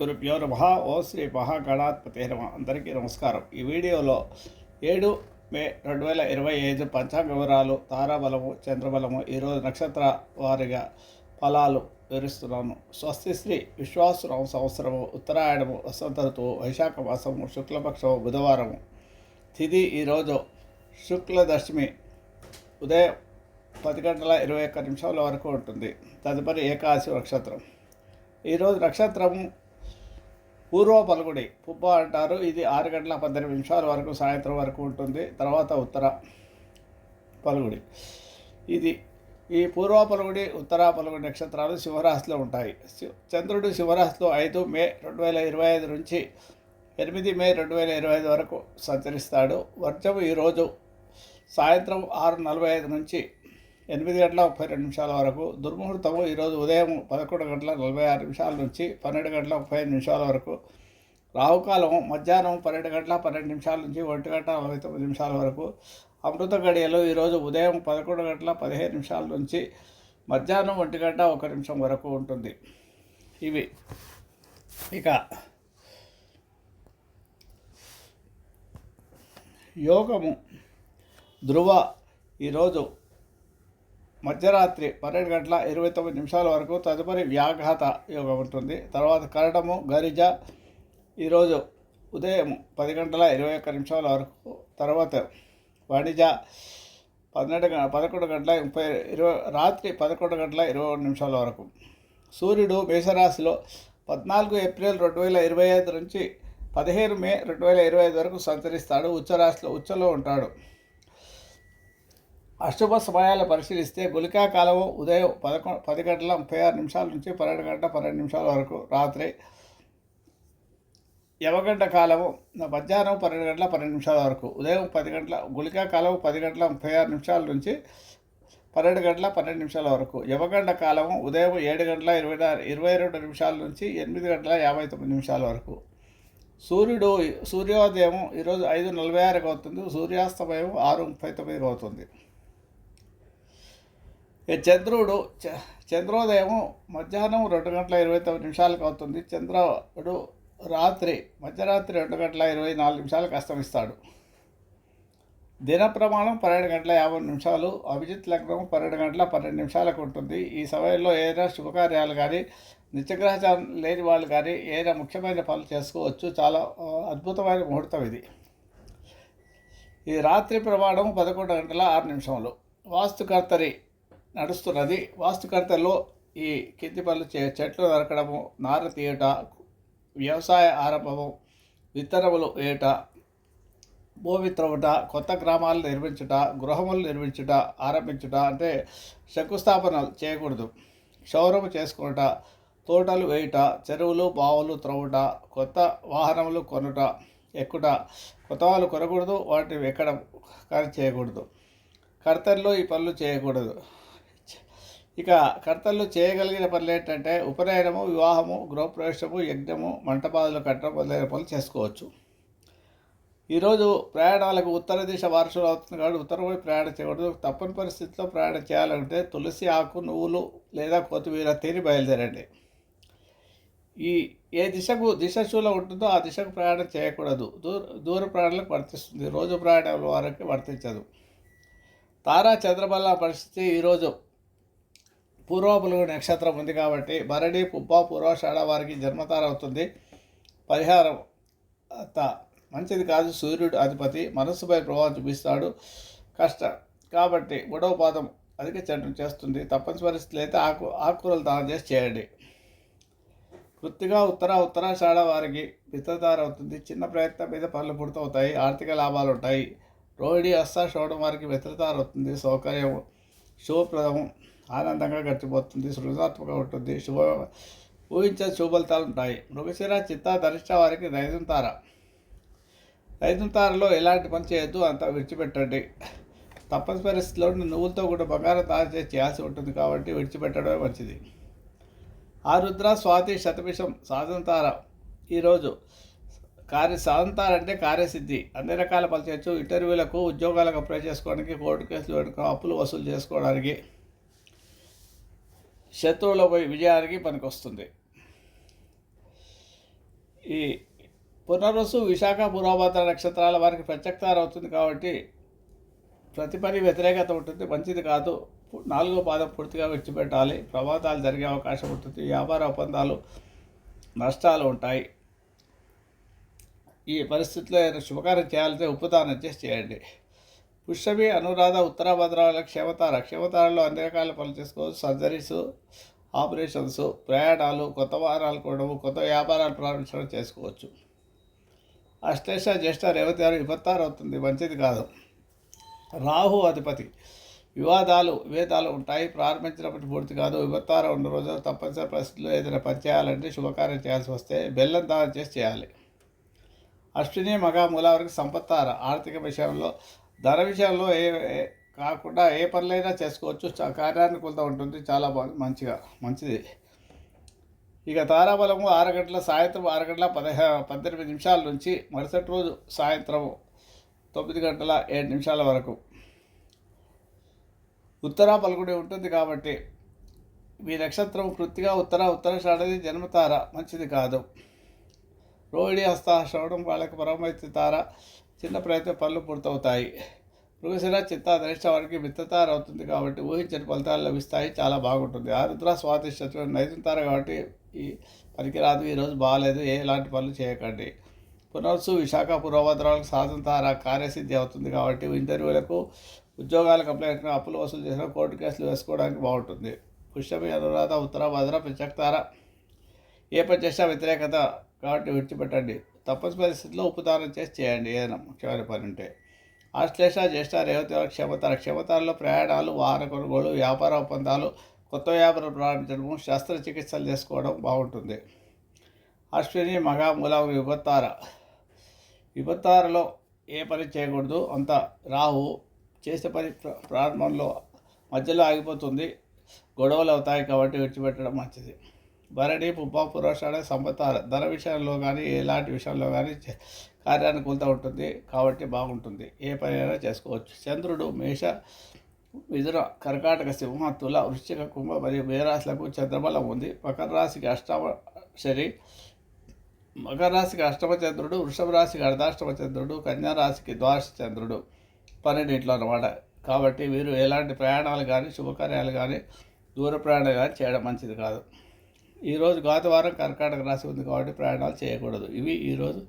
గురుభ్యో నమ. ఓ శ్రీ మహాగణాధిపతి నమ. అందరికీ నమస్కారం. ఈ వీడియోలో ఏడు మే రెండు వేల ఇరవై ఐదు పంచాంగ వివరాలు తారాబలము చంద్రబలము ఈరోజు నక్షత్ర వారిగా ఫలాలు వివరిస్తున్నాను. స్వస్తి శ్రీ విశ్వాసరావు సంవత్సరము ఉత్తరాయణము వసంత ఋతువు వైశాఖ మాసము శుక్లపక్షము బుధవారము. తిథి ఈరోజు శుక్లదశమి ఉదయం పది గంటల ఇరవై ఒక్క నిమిషాల వరకు ఉంటుంది. తదుపరి ఏకాదశి నక్షత్రం. ఈరోజు నక్షత్రము పూర్వ పలుగుడి పుబ్బ అంటారు ఇది ఆరు గంటల పద్దెనిమిది నిమిషాల వరకు సాయంత్రం వరకు ఉంటుంది. తర్వాత ఉత్తర పలుగుడి ఇది ఈ పూర్వ పలుగుడి ఉత్తర పలుగుడి నక్షత్రాలు శివరాశిలో ఉంటాయి. చంద్రుడు శివరాశిలో ఐదు మే రెండు వేల ఇరవై ఐదు నుంచి ఎనిమిది మే రెండు వేల ఇరవై ఐదు వరకు సంచరిస్తాడు. వర్జం ఈరోజు సాయంత్రం ఆరు నలభై ఐదు నుంచి ఎనిమిది గంటల ముప్పై రెండు నిమిషాల వరకు. దుర్ముహూర్తము ఈరోజు ఉదయం పదకొండు గంటల నలభై ఆరు నిమిషాల నుంచి పన్నెండు గంటల ముప్పై ఐదు నిమిషాల వరకు. రావుకాలం మధ్యాహ్నం పన్నెండు గంటల పన్నెండు నిమిషాల నుంచి ఒంటి గంట నలభై తొమ్మిది నిమిషాల వరకు. అమృత గడియలు ఈరోజు ఉదయం పదకొండు గంటల పదిహేను నిమిషాల నుంచి మధ్యాహ్నం ఒంటి గంట ఒక నిమిషం వరకు ఉంటుంది. ఇవి ఇక యోగము ధ్రువ ఈరోజు మధ్యరాత్రి పన్నెండు గంటల ఇరవై తొమ్మిది నిమిషాల వరకు తదుపరి వ్యాఘాత యోగం ఉంటుంది. తర్వాత కరడము గరిజ ఈరోజు ఉదయం పది గంటల ఇరవై ఒక్క నిమిషాల వరకు. తర్వాత వాణిజ్య పన్నెండు పదకొండు గంటల ముప్పై ఇరవై రాత్రి పదకొండు గంటల ఇరవై రెండు నిమిషాల వరకు. సూర్యుడు మేషరాశిలో పద్నాలుగు ఏప్రిల్ రెండు వేల ఇరవై ఐదు నుంచి పదిహేను మే రెండు వేల ఇరవై ఐదు వరకు సంచరిస్తాడు. ఉచ్చరాశిలో ఉచ్చలో ఉంటాడు. అశుభ సమయాలు పరిశీలిస్తే గులికా కాలం ఉదయం పదకొండు పది గంటల ముప్పై ఆరు నిమిషాల నుంచి పన్నెండు గంటల పన్నెండు నిమిషాల వరకు రాత్రి యవగంట కాలము మధ్యాహ్నం పన్నెండు గంటల పన్నెండు నిమిషాల వరకు ఉదయం పది గంటల గులికా కాలం పది గంటల ముప్పై ఆరు నిమిషాల నుంచి పన్నెండు గంటల పన్నెండు నిమిషాల వరకు యవగంట కాలము ఉదయం ఏడు గంటల ఇరవై ఇరవై రెండు నిమిషాల నుంచి ఎనిమిది గంటల యాభై తొమ్మిది నిమిషాల వరకు. సూర్యుడు సూర్యోదయం ఈరోజు ఐదు నలభై ఆరుకి అవుతుంది సూర్యాస్తమయం ఆరు ముప్పై తొమ్మిదికి అవుతుంది. చంద్రుడు చ- చంద్రోదయం మధ్యాహ్నం రెండు గంటల ఇరవై తొమ్మిది నిమిషాలకు అవుతుంది. చంద్రుడు రాత్రి మధ్యరాత్రి రెండు గంటల ఇరవై నాలుగు నిమిషాలకు అస్తమిస్తాడు దిన ప్రమాణం పన్నెండు గంటల యాభై నిమిషాలు అభిజిత్ లగ్నం పన్నెండు గంటల పన్నెండు నిమిషాలకు ఉంటుంది. ఈ సమయంలో ఏదైనా శుభకార్యాలు కానీ నిత్యగ్రహచారం లేని వాళ్ళు కానీ ఏదైనా ముఖ్యమైన పనులు చేసుకోవచ్చు. చాలా అద్భుతమైన ముహూర్తం ఇది. ఈ రాత్రి ప్రమాణం పదకొండు గంటల ఆరు నిమిషంలో వాస్తుకర్తరి నడుస్తున్నది. వాస్తుకర్తల్లో ఈ కింది పనులు చే చెట్లు నరకడము నార తీయట వ్యవసాయ ఆరంభము విత్తనములు వేయట భూమి త్రవ్వట కొత్త గ్రామాలు నిర్మించుట గృహములు నిర్మించుట ఆరంభించుట అంటే శంకుస్థాపనలు చేయకూడదు. క్షౌరము చేసుకునుట తోటలు వేయుట చెరువులు బావులు త్రవ్వుట కొత్త వాహనములు కొనుట ఎక్కుట కొత్త వాళ్ళు కొనకూడదు వాటిని ఎక్కడం కానీ చేయకూడదు. కర్తల్లో ఈ పనులు చేయకూడదు. ఇక కర్తలు చేయగలిగిన పనులు ఏంటంటే ఉపనయనము వివాహము గృహప్రవేశము యజ్ఞము మంటపాదులు కట్టడం మొదలైన పనులు చేసుకోవచ్చు. ఈరోజు ప్రయాణాలకు ఉత్తర దిశ వర్షాలు అవుతుంది కాబట్టి ఉత్తరం వైపు ప్రయాణం చేయకూడదు. తప్పని పరిస్థితిలో ప్రయాణం చేయాలంటే తులసి ఆకు నువ్వులు లేదా కొత్తిమీర తిని బయలుదేరండి. ఈ ఏ దిశకు దిశశూల ఉంటుందో ఆ దిశకు ప్రయాణం చేయకూడదు. దూర దూర ప్రయాణాలకు వర్తిస్తుంది. రోజు ప్రయాణాల వారికి వర్తించదు. తారా చంద్రబల్ల పరిస్థితి ఈరోజు పూర్వపులుగు నక్షత్రం ఉంది కాబట్టి భరణి పుబ్బ పూర్వాషాఢ వారికి జన్మతార అవుతుంది. పరిహారం త మంచిది కాదు సూర్యుడు అధిపతి. మనస్సుపై ప్రభావం చూపిస్తాడు. కష్ట. కాబట్టి మూడవ పాదం అధిక చెడ్డం చేస్తుంది. తప్పని పరిస్థితులు అయితే ఆకు ఆకుకూరలు దానం చేసి చేయండి. వృత్తిగా ఉత్తర ఉత్తరాషాఢ వారికి మిత్రతార అవుతుంది. చిన్న ప్రయత్నం మీద పనులు పూర్తవుతాయి. ఆర్థిక లాభాలు ఉంటాయి. రోహిణి అస్తా షోడం వారికి మిత్రతార అవుతుంది. సౌకర్యం శుభప్రదం ఆనందంగా గడిచిపోతుంది. సృజనాత్మకంగా ఉంటుంది. శుభ ఊహించే శుభలితాలు ఉంటాయి. మృగశిర చిత్త ధరిష్ట వారికి రైతుం తార. ఎలాంటి పని చేయొద్దు అంత విడిచిపెట్టండి. తప్పని పరిస్థితిలో నువ్వులతో కూడా బంగారం తయారు చేసి చేయాల్సి ఉంటుంది కాబట్టి విడిచిపెట్టడమే మంచిది. ఆరుద్ర స్వాతి శతభిషం సాధంతార ఈరోజు కార్య సాధంతార అంటే కార్యసిద్ధి. అన్ని రకాల పని చేయొచ్చు. ఇంటర్వ్యూలకు ఉద్యోగాలకు అప్లై చేసుకోవడానికి కోర్టు కేసులు పెట్టుకో అప్పులు వసూలు చేసుకోవడానికి. శత్రువులపై విజయానికి పనికొస్తుంది. ఈ పునరుసు విశాఖ పూర్వభద్ర నక్షత్రాల వారికి ప్రత్యక్తార అవుతుంది కాబట్టి ప్రతి పని వ్యతిరేకత ఉంటుంది. మంచిది కాదు. నాలుగో పాదం పూర్తిగా విడిచిపెట్టాలి. ప్రమాదాలు జరిగే అవకాశం ఉంటుంది. వ్యాపార ఒప్పందాలు నష్టాలు ఉంటాయి. ఈ పరిస్థితిలో ఏదైనా శుభకార్యం చేయాలంటే ఉపదానం చేసి చేయండి. పుష్యమి అనురాధ ఉత్తరాభద్రాల క్షేమతార. క్షేమతారలో అన్ని రకాల పనులు చేసుకోవచ్చు సర్జరీస్ ఆపరేషన్స్ ప్రయాణాలు కొత్త వాహనాలు కొనడము కొత్త వ్యాపారాలు ప్రారంభించడం చేసుకోవచ్చు. అశ్లేష జ్యేష్ఠ రేవతి గారు విపత్తారు అవుతుంది. మంచిది కాదు. రాహు అధిపతి. వివాదాలు విభేదాలు ఉంటాయి. ప్రారంభించినప్పటి పూర్తి కాదు. విపత్తార ఉన్న రోజు తప్పనిసరి పరిస్థితుల్లో ఏదైనా పని చేయాలంటే శుభకార్యం చేయాల్సి వస్తే బెల్లం దానం చేసి చేయాలి. అశ్విని మగ మూలవరకు సంపత్తార. ఆర్థిక విషయంలో ధర విషయంలో ఏ కాకుండా ఏ పనులైనా చేసుకోవచ్చు. చ- కార్యానుకూలత ఉంటుంది. చాలా మంచిగా మంచిది. ఇక తారాబలము ఆరు గంటల సాయంత్రం ఆరు గంటల పదిహే పద్దెనిమిది నిమిషాల నుంచి మరుసటి రోజు సాయంత్రం తొమ్మిది గంటల ఏడు నిమిషాల వరకు. ఉత్తర పలుకుడి ఉంటుంది కాబట్టి మీ నక్షత్రం కృత్తిగా ఉత్తర ఉత్తర షాడది జన్మతార మంచిది కాదు. రోహిణి హస్త శ్రవణం వాళ్ళకి పరమైతే తార. చిన్న ప్రయత్నం పనులు పూర్తవుతాయి. మృగశిర చిత్త ధనిష్ట వారికి మిత్రతార అవుతుంది కాబట్టి ఊహించని ఫలితాలు లభిస్తాయి. చాలా బాగుంటుంది. ఆరుద్ర స్వాతి శత్రు నైతితార కాబట్టి ఈ పనికిరాదు. ఈరోజు బాగాలేదు. ఏ ఎలాంటి పనులు చేయకండి. పునర్సు విశాఖ పూర్వభద్రాలకు సాధంతార కార్యసిద్ధి అవుతుంది కాబట్టి ఇంటర్వ్యూలకు ఉద్యోగాలకు కంప్లైంట్ అప్పులు వసూలు చేసిన కోర్టు కేసులు వేసుకోవడానికి బాగుంటుంది. పుష్యమి అనురాధ ఉత్తర భద్ర ప్రత్యక్తార ఏ పని చేసినా వ్యతిరేకత కాబట్టి విడిచిపెట్టండి. తప్పని పరిస్థితిలో ఉపదానం చేసి చేయండి ఏదైనా ముఖ్యమైన పని ఉంటే. ఆశ్లేష జ్యేష్ఠ రేవతి క్షమతార క్షమతాల్లో ప్రయాణాలు వాహన కొనుగోలు వ్యాపార ఒప్పందాలు కొత్త వ్యాపారం ప్రారంభించడము శస్త్రచికిత్సలు చేసుకోవడం బాగుంటుంది. అశ్విని మగ మూల విపత్తార విపత్తారలో ఏ పని చేయకూడదు. అంత రాహు చేసే పని ప్ర- ప్రారంభంలో మధ్యలో ఆగిపోతుంది. గొడవలు అవుతాయి కాబట్టి విడిచిపెట్టడం మంచిది. భరణి పుబ్బ పురోషాడ సంపత్తార ధర విషయంలో కానీ ఎలాంటి విషయంలో కానీ చే- కార్యానుకూలత ఉంటుంది. కాబట్టి బాగుంటుంది. ఏ పని అయినా చేసుకోవచ్చు. చంద్రుడు మేష మిథున కర్కాటక సింహ తుల వృశ్చిక కుంభ మరియు మేరాశులకు చంద్రబలం ఉంది. మకర రాశికి అష్టమ శని మకర రాశికి అష్టమ చంద్రుడు వృషభ రాశికి అర్ధాష్టమ చంద్రుడు కన్యా రాశికి ద్వాదశ చంద్రుడు పన్నెండింట్లో అనమాట కాబట్టి వీరు ఎలాంటి ప్రయాణాలు కానీ శుభకార్యాలు కానీ దూర ప్రయాణాలు కానీ చేయడం మంచిది కాదు. ఈరోజు గాతవారం కర్కాటక రాశి ఉంది కాబట్టి ప్రయాణాలు చేయకూడదు. ఇవి ఈరోజు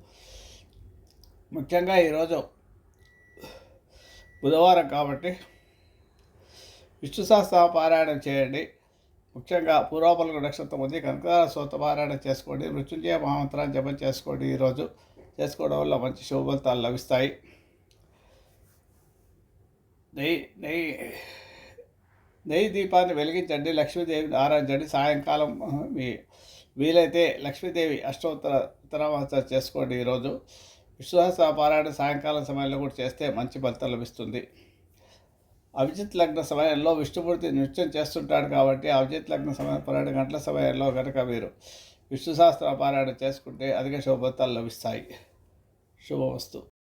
ముఖ్యంగా ఈరోజు బుధవారం కాబట్టి విష్ణు సహస్ర పారాయణం చేయండి. ముఖ్యంగా పూర్వపలకు నక్షత్రం ఉంది. కనుక సూత పారాయణం చేసుకోండి. మృత్యుంజయ మహామంత్రాన్ని జపం చేసుకోండి. ఈరోజు చేసుకోవడం వల్ల మంచి శుభఫలితాలు లభిస్తాయి. నెయ్యి నెయ్యి నెయ్యి దీపాన్ని వెలిగించండి లక్ష్మీదేవిని ఆరాధించండి. సాయంకాలం మీ వీలైతే లక్ష్మీదేవి అష్టోత్తర ఉత్తరావాస చేసుకోండి ఈరోజు. విశ్వాస పారాయణ సాయంకాలం సమయంలో కూడా చేస్తే మంచి ఫలితం లభిస్తుంది. అభిజిత్ లగ్న సమయంలో విష్ణుమూర్తి నృత్యం చేస్తుంటాడు కాబట్టి అభిజిత్ లగ్న సమయం పన్నెండు గంటల సమయంలో కనుక మీరు విష్ణు సహస్ర పారాయణ చేసుకుంటే అధిక శుభఫలితాలు లభిస్తాయి. శుభవస్తు